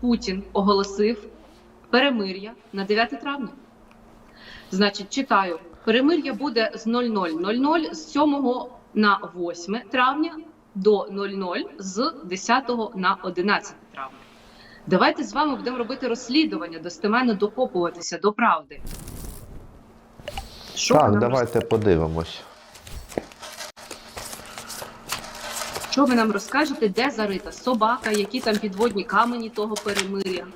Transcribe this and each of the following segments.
Путін оголосив перемир'я на 9 травня. Значить, читаю: перемир'я буде з 00.00 з 7 на 8 травня до 00 з 10 на 11 травня. Давайте з вами будемо робити розслідування, достеменно докопуватися до правди. Що так, давайте подивимось. Що ви нам розкажете, де зарита собака, які там підводні камені того перемир'я?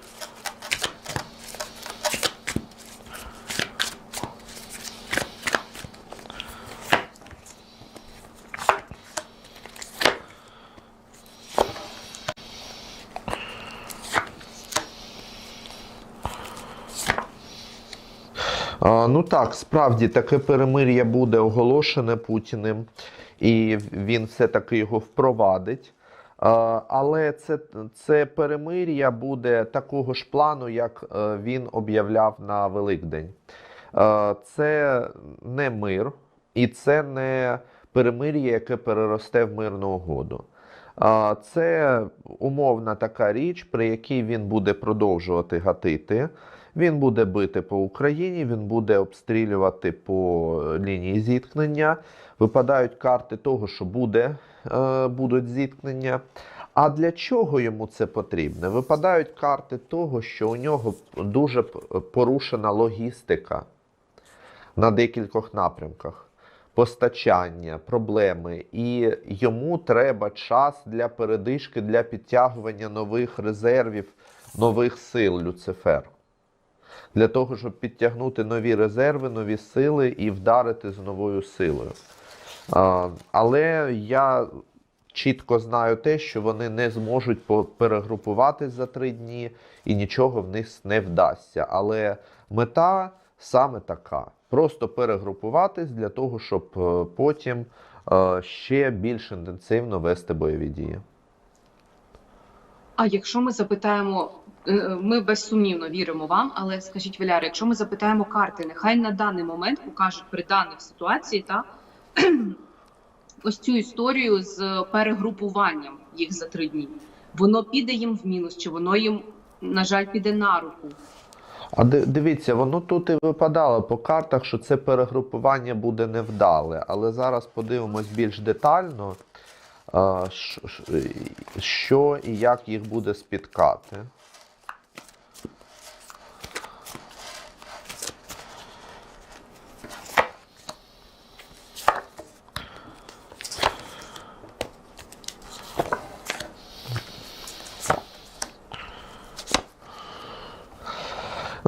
Ну так, справді таке перемир'я буде оголошене Путіним, і він все-таки його впровадить. Але це, це перемир'я буде такого ж плану, як е, він об'являв на Великдень. Е, Це не мир, і це не перемир'я, яке переросте в мирну угоду. Це умовна така річ, при якій він буде продовжувати гатити. Він буде бити по Україні, він буде обстрілювати по лінії зіткнення. Випадають карти того, що буде, е, будуть зіткнення. А для чого йому це потрібно? Випадають карти того, що у нього дуже порушена логістика на декількох напрямках. Постачання, проблеми, і йому треба час для передишки, для підтягування нових резервів, нових сил Люцифер для того, щоб підтягнути нові резерви, нові сили і вдарити з новою силою. А, але я чітко знаю те, що вони не зможуть перегрупуватись за три дні і нічого в них не вдасться. Але мета саме така: просто перегрупуватись для того, щоб е, потім е, ще більш інтенсивно вести бойові дії. А якщо ми запитаємо, е, ми безсумнівно віримо вам, але скажіть, Валяра, якщо ми запитаємо карти, нехай на даний момент покажуть при даних ситуації та ось цю історію з перегрупуванням їх за три дні. Воно піде їм в мінус, чи воно їм, на жаль, піде на руку. А дивіться, воно тут і випадало по картах, що це перегрупування буде невдале. Але зараз подивимось більш детально, що і як їх буде спіткати.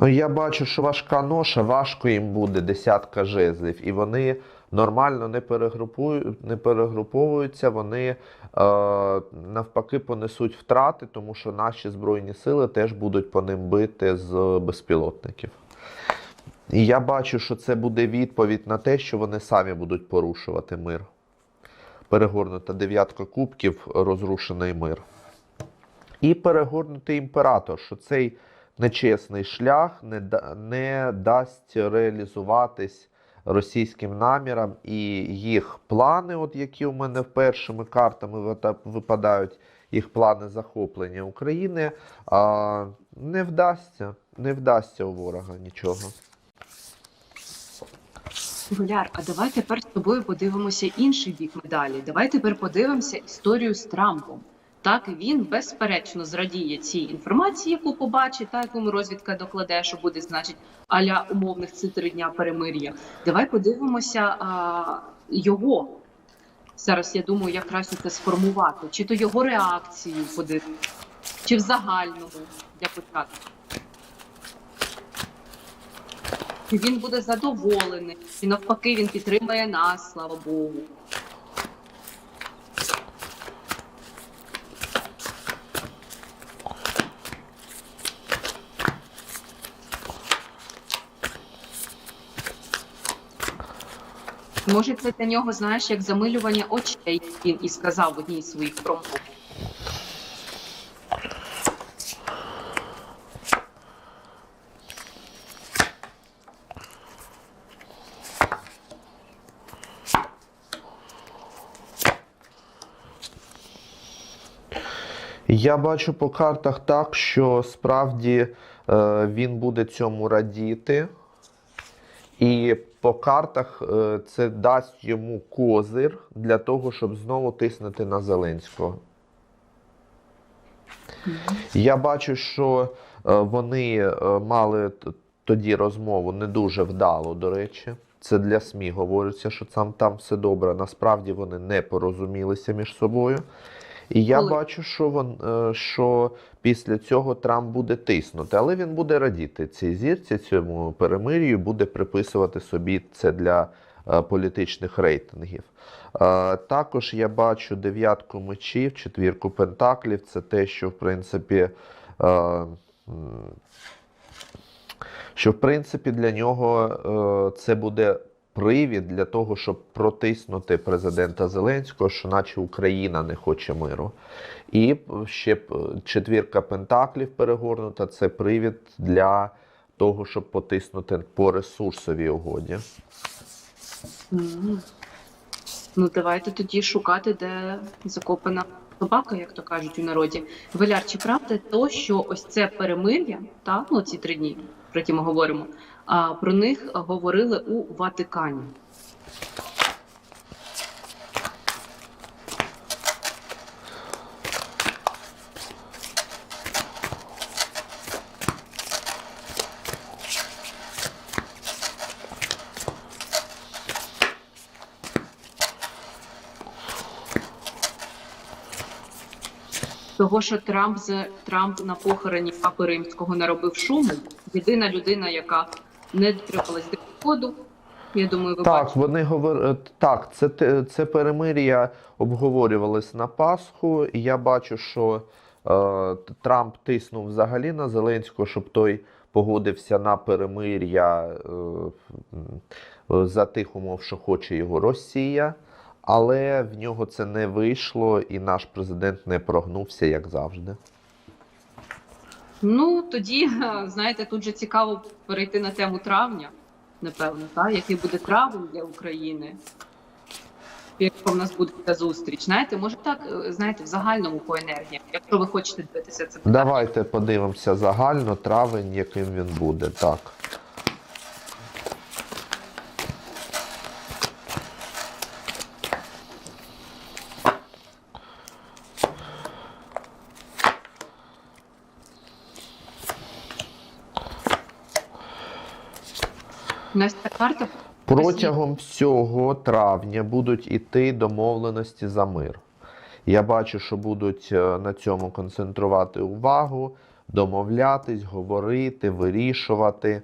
Ну, я бачу, що важка ноша, важко їм буде десятка жезлів, і вони нормально не перегрупують, не перегруповуються, вони е, навпаки понесуть втрати, тому що наші збройні сили теж будуть по ним бити з безпілотників. І я бачу, що це буде відповідь на те, що вони самі будуть порушувати мир. Перегорнута дев'ятка кубків, розрушений мир. І перегорнутий імператор, що цей нечесний шлях не, да- не дасть реалізуватись російським намірам і їх плани, от які у мене першими картами випадають, їх плани захоплення України, а, не вдасться, не вдасться у ворога нічого. Гуляр, а давай тепер з тобою подивимося інший бік медалі. Давай тепер подивимося історію з Трампом. Так він безперечно зрадіє цій інформації, яку побачить, та якому розвідка докладе, що буде значить аля умовних ці три дня перемир'я. Давай подивимося а, його. Зараз я думаю, як краще це сформувати, чи то його реакцію подивимося, чи в загальному для початку. Він буде задоволений, і навпаки він підтримає нас, слава Богу. Може, це для нього, знаєш, як замилювання очей, він і сказав в одній своїх промов. Я бачу по картах так, що справді е, він буде цьому радіти. І по картах е, це дасть йому козир для того, щоб знову тиснути на Зеленського. Я бачу, що е, вони е, мали тоді розмову не дуже вдало, до речі. Це для СМІ говориться, що там, там все добре. Насправді вони не порозумілися між собою. І я Коли? бачу, що, вон, що після цього Трамп буде тиснути, але він буде радіти цій зірці, цьому перемир'ю, буде приписувати собі це для е, політичних рейтингів. Е, Також я бачу дев'ятку мечів, четвірку пентаклів. Це те, що в принципі. е, Що в принципі для нього це буде привід для того, щоб протиснути президента Зеленського, що наче Україна не хоче миру. І ще четвірка пентаклів перегорнута це привід для того, щоб потиснути по ресурсовій угоді. Ну, давайте тоді шукати, де закопана собака, як то кажуть у народі. Валяр, чи правда то, що ось це перемир'я, та, ну, ці три дні, про які ми говоримо, а, про них говорили у Ватикані. Того, що Трамп з Трамп на похороні папи римського наробив шуму. Єдина людина, яка не дотрималась коду. Я думаю, ви Так, бачите. вони говорять, так, це, це перемир'я обговорювалось на Пасху, і я бачу, що е, Трамп тиснув взагалі на Зеленського, щоб той погодився на перемир'я е, за тих умов, що хоче його Росія. Але в нього це не вийшло, і наш президент не прогнувся, як завжди. Ну тоді знаєте, тут же цікаво перейти на тему травня, напевно, та який буде травень для України. Якщо в нас буде ця зустріч, знаєте, може так, е, знаєте, в загальному по енергії, якщо ви хочете дивитися це. Давайте подивимося загально травень, яким він буде. Так. У нас ця карта Протягом всього травня будуть іти домовленості за мир. Я бачу, що будуть е, на цьому концентрувати увагу, домовлятись, говорити, вирішувати.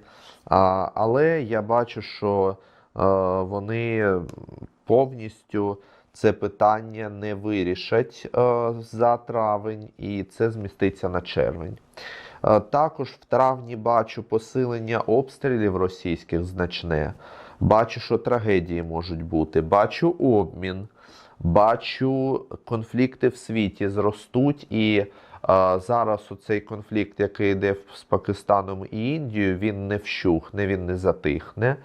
Але я бачу, що е, вони повністю це питання не вирішать е, за травень, і це зміститься на червень. Е, Також в травні бачу посилення обстрілів російських значне. Бачу, що трагедії можуть бути. Бачу обмін, бачу конфлікти в світі зростуть. І е, зараз оцей конфлікт, який йде з Пакистаном і Індією, він не вщухне, він не затихне.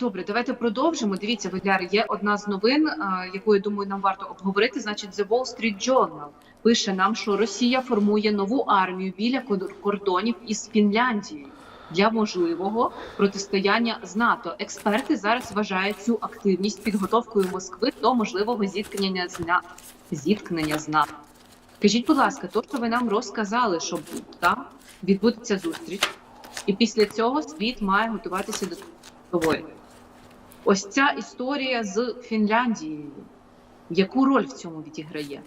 Добре, давайте продовжимо. Дивіться, Валяр, є одна з новин, а, яку я думаю, нам варто обговорити. Значить, The Wall Street Journal пише нам, що Росія формує нову армію біля кор- кордонів із Фінляндією для можливого протистояння з НАТО. Експерти зараз вважають цю активність підготовкою Москви до можливого зіткнення з На- зіткнення з НАТО. Скажіть, будь ласка, то, що ви нам розказали, що та, відбудеться зустріч, і після цього світ має готуватися до Тобою. Ось ця історія з Фінляндією. Яку роль в цьому відіграє?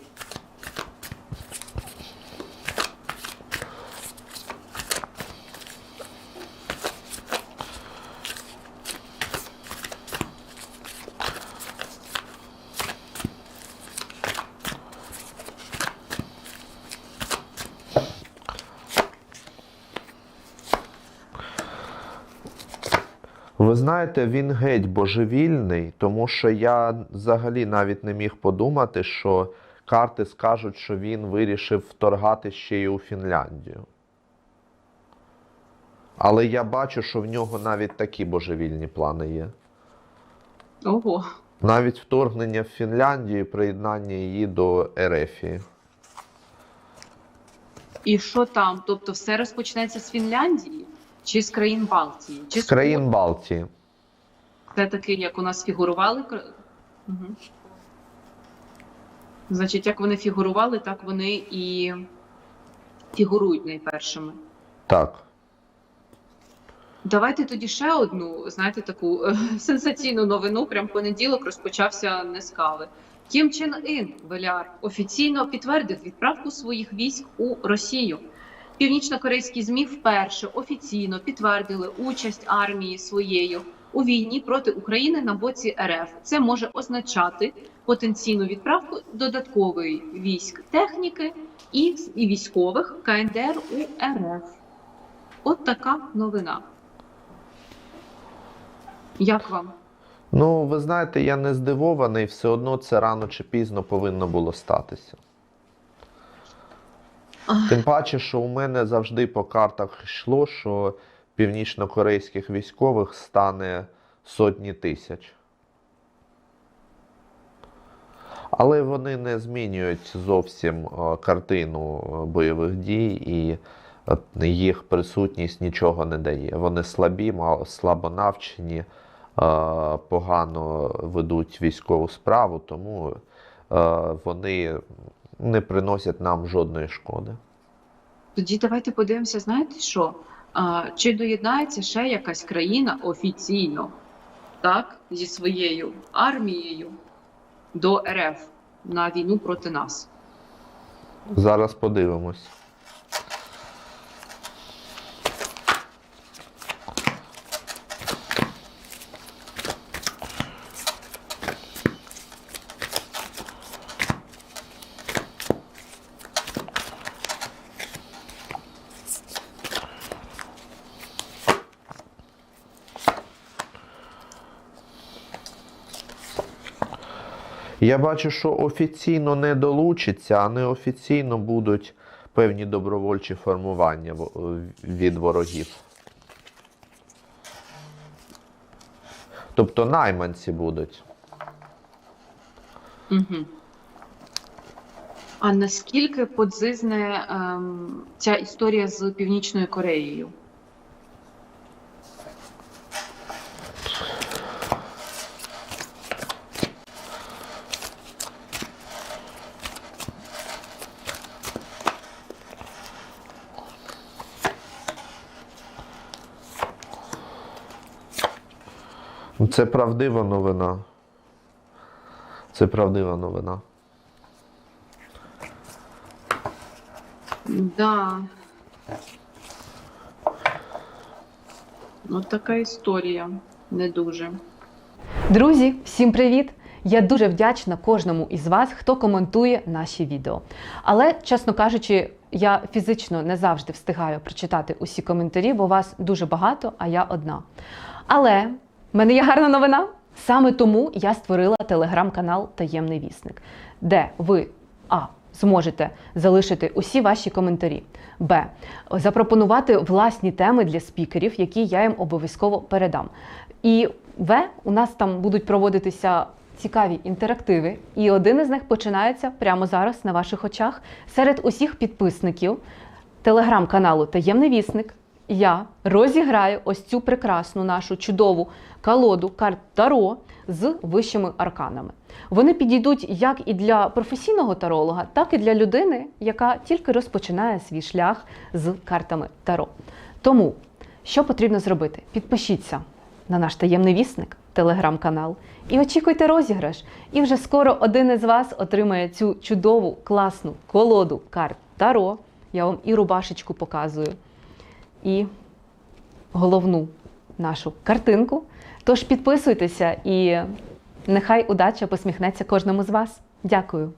Ви знаєте, він геть божевільний, тому що я взагалі навіть не міг подумати, що карти скажуть, що він вирішив вторгати ще й у Фінляндію. Але я бачу, що в нього навіть такі божевільні плани є. Ого. Навіть вторгнення в Фінляндію приєднання її до Ерефії. І що там? Тобто все розпочнеться з Фінляндії чи з країн Балтії? Чи З країн Балтії. Це таки, як у нас фігурували. Угу. Значить, як вони фігурували, так вони і фігурують найпершими. Так. Давайте тоді ще одну, знаєте, таку е, сенсаційну новину. Прям понеділок розпочався не з кави. Кім Чен Ін Веляр офіційно підтвердив відправку своїх військ у Росію. Північно-корейські змі вперше офіційно підтвердили участь армії своєю у війні проти України на боці РФ. Це може означати потенційну відправку додаткової військ техніки і, військових КНДР у РФ. От така новина. Як вам? Ну, ви знаєте, я не здивований, все одно це рано чи пізно повинно було статися. Тим паче, що у мене завжди по картах йшло, що північнокорейських військових стане сотні тисяч. Але вони не змінюють зовсім е, картину е, бойових дій, і е, їх присутність нічого не дає. Вони слабі, слабо навчені, погано ведуть військову справу, тому вони не приносять нам жодної шкоди. Тоді давайте подивимося, знаєте що? А, чи доєднається ще якась країна офіційно, так, зі своєю армією до РФ на війну проти нас? Зараз подивимось. Я бачу, що офіційно не долучиться, а неофіційно будуть певні добровольчі формування від ворогів. Тобто найманці будуть. Угу. А наскільки подзизне ем, ця історія з Північною Кореєю? Це правдива новина. Це правдива новина. Да. От така історія. Не дуже. Друзі, всім привіт! Я дуже вдячна кожному із вас, хто коментує наші відео. Але, чесно кажучи, я фізично не завжди встигаю прочитати усі коментарі, бо вас дуже багато, а я одна. Але мене є гарна новина. Саме тому я створила телеграм-канал Таємний вісник, де ви а. Зможете залишити усі ваші коментарі. Б. Запропонувати власні теми для спікерів, які я їм обов'язково передам. І В. У нас там будуть проводитися цікаві інтерактиви, і один із них починається прямо зараз на ваших очах. Серед усіх підписників телеграм-каналу Таємний вісник я розіграю ось цю прекрасну нашу чудову колоду карт Таро з вищими арканами. Вони підійдуть як і для професійного таролога, так і для людини, яка тільки розпочинає свій шлях з картами Таро. Тому, що потрібно зробити? Підпишіться на наш таємний вісник, телеграм-канал, і очікуйте розіграш. І вже скоро один із вас отримає цю чудову, класну колоду карт Таро. Я вам і рубашечку показую, і головну нашу картинку. Тож підписуйтеся і нехай удача посміхнеться кожному з вас. Дякую.